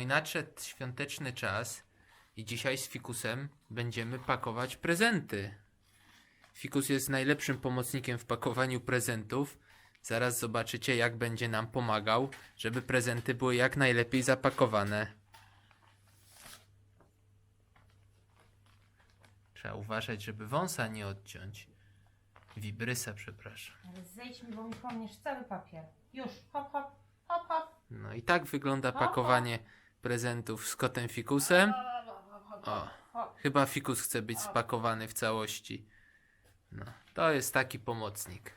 No i nadszedł świąteczny czas i dzisiaj z Fikusem będziemy pakować prezenty. Fikus jest najlepszym pomocnikiem w pakowaniu prezentów. Zaraz zobaczycie, jak będzie nam pomagał, żeby prezenty były jak najlepiej zapakowane. Trzeba uważać, żeby wąsa nie odciąć. Wibrysa, przepraszam. Ale zejdź mi, bo mi pomniesz cały papier. Już, hop, hop, hop, hop. No i tak wygląda pakowanie prezentów z kotem Fikusem. O, chyba Fikus chce być spakowany w całości. No, to jest taki pomocnik.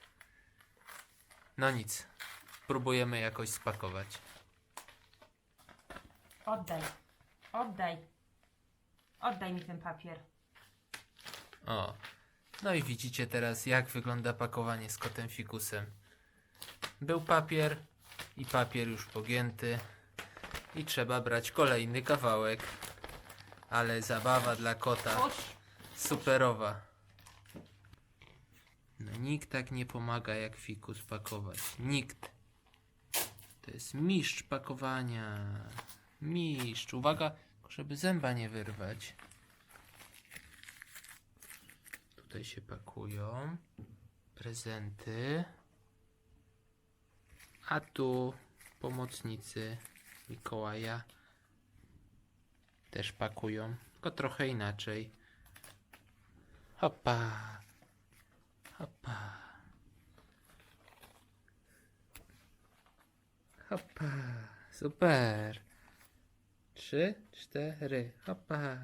No nic, próbujemy jakoś spakować. Oddaj, oddaj. Oddaj mi ten papier. O, no i widzicie teraz, jak wygląda pakowanie z kotem Fikusem. Był papier i papier już pogięty. I trzeba brać kolejny kawałek. Ale zabawa dla kota. Superowa. No nikt tak nie pomaga jak Fikus pakować. Nikt. To jest mistrz pakowania. Mistrz. Uwaga, żeby zęba nie wyrwać. Tutaj się pakują prezenty. A tu pomocnicy Mikołaja też pakują, tylko trochę inaczej. Hopa. Hopa. Hopa. Super. Trzy, cztery. Hopa.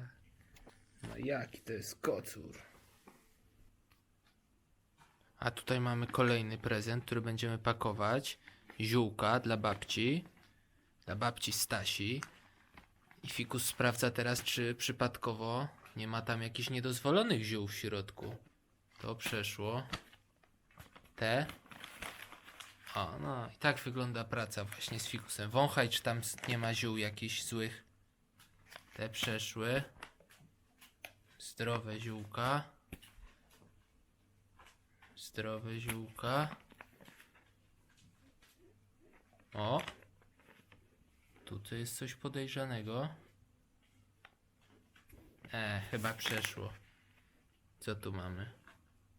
No jaki to jest kocur. A tutaj mamy kolejny prezent, który będziemy pakować. Ziółka dla babci. Dla babci Stasi. I Fikus sprawdza teraz, czy przypadkowo nie ma tam jakichś niedozwolonych ziół w środku. To przeszło. Te. O, no i tak wygląda praca właśnie z fikusem. Wąchaj, czy tam nie ma ziół jakichś złych. Te przeszły. Zdrowe ziółka. Zdrowe ziółka. O. Tutaj jest coś podejrzanego. E, chyba przeszło. Co tu mamy?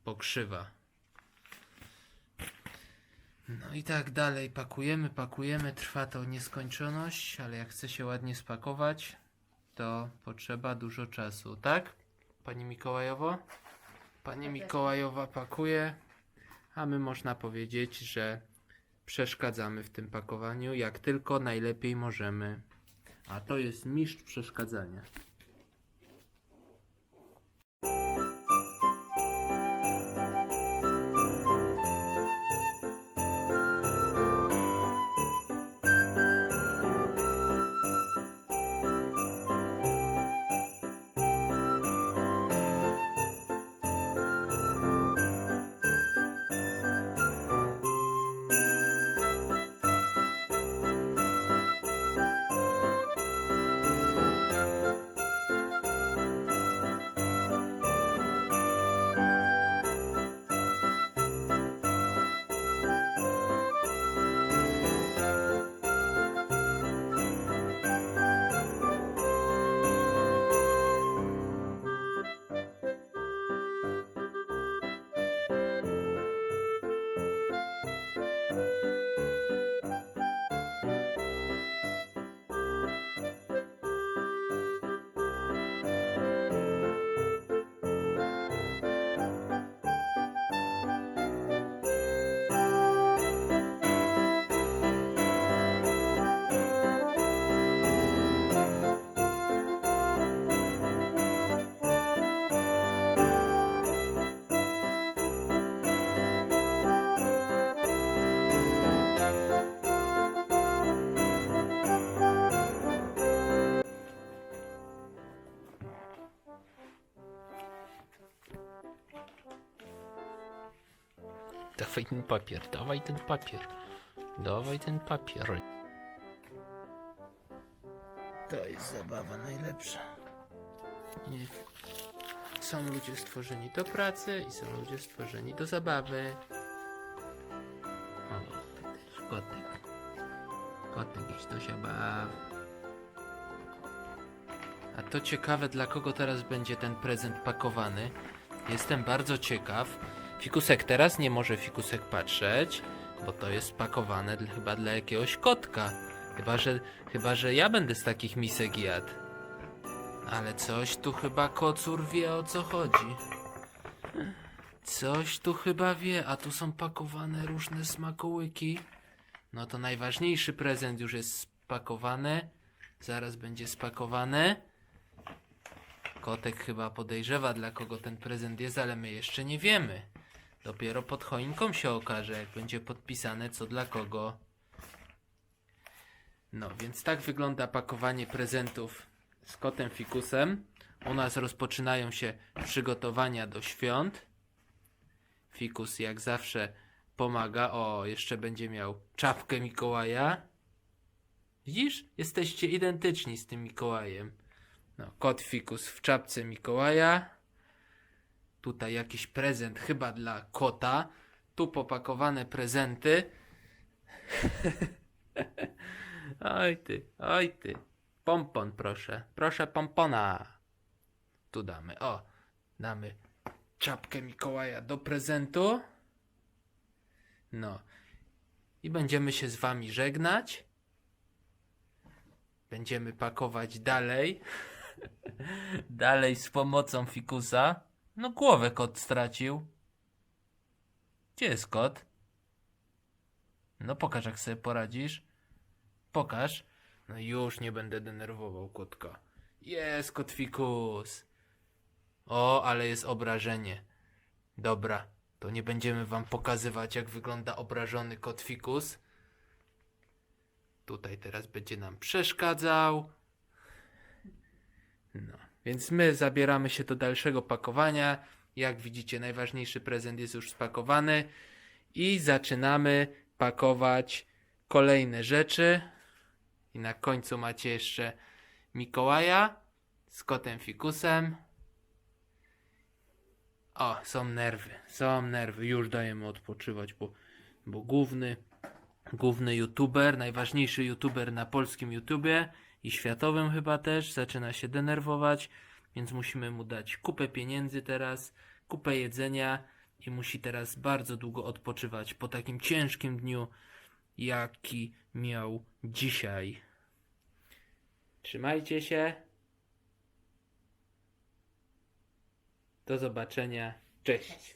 Pokrzywa. No i tak dalej. Pakujemy, pakujemy. Trwa to nieskończoność, ale jak chce się ładnie spakować, to potrzeba dużo czasu, tak? Pani Mikołajowo? Pani. Mikołajowa pakuje, a my można powiedzieć, że przeszkadzamy w tym pakowaniu, jak tylko najlepiej możemy. A to jest mistrz przeszkadzania. Dawaj ten papier, dawaj ten papier. Dawaj ten papier. To jest zabawa najlepsza. Nie. Są ludzie stworzeni do pracy i są ludzie stworzeni do zabawy. O, też kotek. Kotek jest do zabaw. to ciekawe, dla kogo teraz będzie ten prezent pakowany. Jestem bardzo ciekaw. Fikusek teraz nie może Fikusek patrzeć, bo to jest pakowane chyba dla jakiegoś kotka. Chyba że, chyba, że ja będę z takich misek jadł. Ale coś tu chyba kocur wie o co chodzi. Coś tu chyba wie, a tu są pakowane różne smakołyki. No to najważniejszy prezent już jest spakowany. Zaraz będzie spakowany. Kotek chyba podejrzewa, dla kogo ten prezent jest, ale my jeszcze nie wiemy. Dopiero pod choinką się okaże, jak będzie podpisane, co dla kogo. No, więc tak wygląda pakowanie prezentów z kotem fikusem. U nas rozpoczynają się przygotowania do świąt. Fikus jak zawsze pomaga. O, jeszcze będzie miał czapkę Mikołaja. Widzisz? Jesteście identyczni z tym Mikołajem. No, kot Fikus w czapce Mikołaja. Tutaj jakiś prezent chyba dla kota. Tu popakowane prezenty. oj ty, oj ty. Pompon proszę. Proszę pompona. Tu damy. O, damy czapkę Mikołaja do prezentu. No. I będziemy się z wami żegnać. Będziemy pakować dalej. dalej z pomocą fikusa. No głowę kot stracił. Gdzie jest kot? No pokaż jak sobie poradzisz. Pokaż. No już nie będę denerwował kotka. Jest kot fikus. O, ale jest obrażenie. Dobra, to nie będziemy wam pokazywać, jak wygląda obrażony kot fikus. Tutaj teraz będzie nam przeszkadzał. No, więc my zabieramy się do dalszego pakowania. Jak widzicie, najważniejszy prezent jest już spakowany. I zaczynamy pakować kolejne rzeczy. I na końcu macie jeszcze Mikołaja z kotem fikusem. O, są nerwy, są nerwy. Już dajemy odpoczywać, bo, bo główny, główny youtuber, najważniejszy youtuber na polskim YouTubie i światowym chyba też zaczyna się denerwować, więc musimy mu dać kupę pieniędzy teraz, kupę jedzenia i musi teraz bardzo długo odpoczywać po takim ciężkim dniu, jaki miał dzisiaj. Trzymajcie się. Do zobaczenia. Cześć.